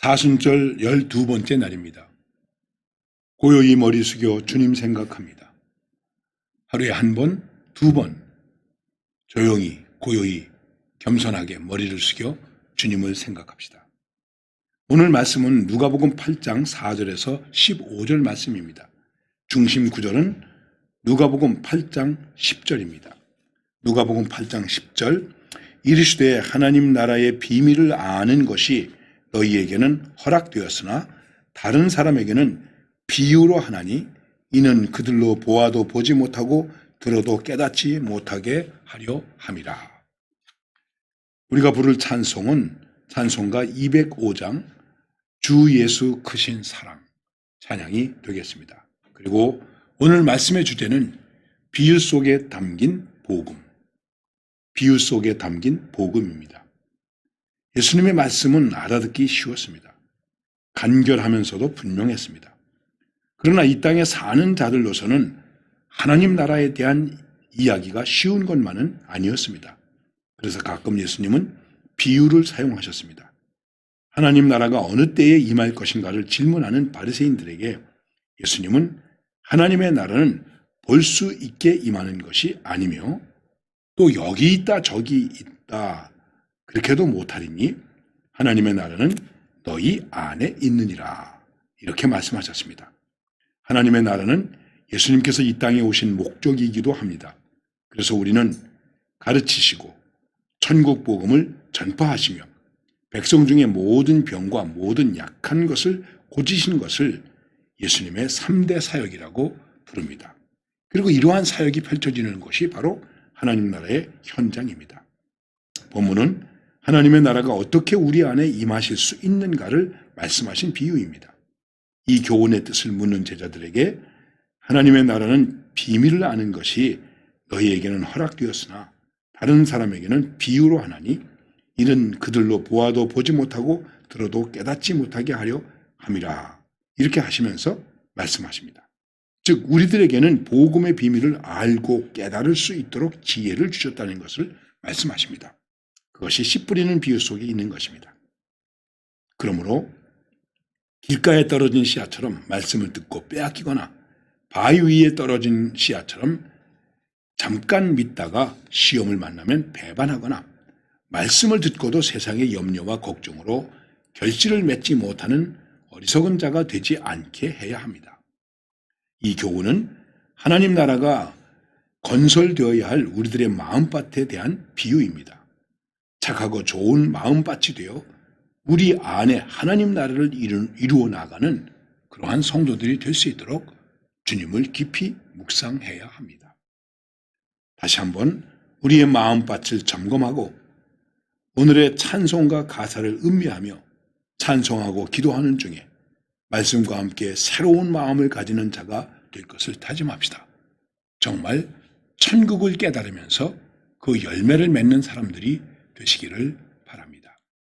사순절 열두 번째 날입니다. 고요히 머리 숙여 주님 생각합니다. 하루에 한 번, 두 번, 조용히, 고요히, 겸손하게 머리를 숙여 주님을 생각합시다. 오늘 말씀은 누가복음 8장 4절에서 15절 말씀입니다. 중심 구절은 누가복음 8장 10절입니다. 누가복음 8장 10절 이르시되 하나님 나라의 비밀을 아는 것이 너희에게는 허락되었으나 다른 사람에게는 비유로 하나니 이는 그들로 보아도 보지 못하고 들어도 깨닫지 못하게 하려 함이라. 우리가 부를 찬송은 찬송가 205장 주 예수 크신 사랑 찬양이 되겠습니다. 그리고 오늘 말씀의 주제는 비유 속에 담긴 복음. 비유 속에 담긴 복음입니다. 예수님의 말씀은 알아듣기 쉬웠습니다. 간결하면서도 분명했습니다. 그러나 이 땅에 사는 자들로서는 하나님 나라에 대한 이야기가 쉬운 것만은 아니었습니다. 그래서 가끔 예수님은 비유를 사용하셨습니다. 하나님 나라가 어느 때에 임할 것인가를 질문하는 바리새인들에게 예수님은 하나님의 나라는 볼 수 있게 임하는 것이 아니며 또 여기 있다 저기 있다 그렇게도 못하리니 하나님의 나라는 너희 안에 있느니라 이렇게 말씀하셨습니다. 하나님의 나라는 예수님께서 이 땅에 오신 목적이기도 합니다. 그래서 우리는 가르치시고 천국 복음을 전파하시며 백성 중에 모든 병과 모든 약한 것을 고치신 것을 예수님의 3대 사역이라고 부릅니다. 그리고 이러한 사역이 펼쳐지는 곳이 바로 하나님 나라의 현장입니다. 본문은 하나님의 나라가 어떻게 우리 안에 임하실 수 있는가를 말씀하신 비유입니다. 이 교훈의 뜻을 묻는 제자들에게 하나님의 나라는 비밀을 아는 것이 너희에게는 허락되었으나 다른 사람에게는 비유로 하나니 이는 그들로 보아도 보지 못하고 들어도 깨닫지 못하게 하려 함이라. 이렇게 하시면서 말씀하십니다. 즉 우리들에게는 복음의 비밀을 알고 깨달을 수 있도록 지혜를 주셨다는 것을 말씀하십니다. 그것이 씨 뿌리는 비유 속에 있는 것입니다. 그러므로 길가에 떨어진 씨앗처럼 말씀을 듣고 빼앗기거나 바위 위에 떨어진 씨앗처럼 잠깐 믿다가 시험을 만나면 배반하거나 말씀을 듣고도 세상의 염려와 걱정으로 결실을 맺지 못하는 어리석은 자가 되지 않게 해야 합니다. 이 교훈은 하나님 나라가 건설되어야 할 우리들의 마음밭에 대한 비유입니다. 착하고 좋은 마음밭이 되어 우리 안에 하나님 나라를 이루어 나가는 그러한 성도들이 될 수 있도록 주님을 깊이 묵상해야 합니다. 다시 한번 우리의 마음밭을 점검하고 오늘의 찬송과 가사를 음미하며 찬송하고 기도하는 중에 말씀과 함께 새로운 마음을 가지는 자가 될 것을 다짐합시다. 정말 천국을 깨달으면서 그 열매를 맺는 사람들이 되시기를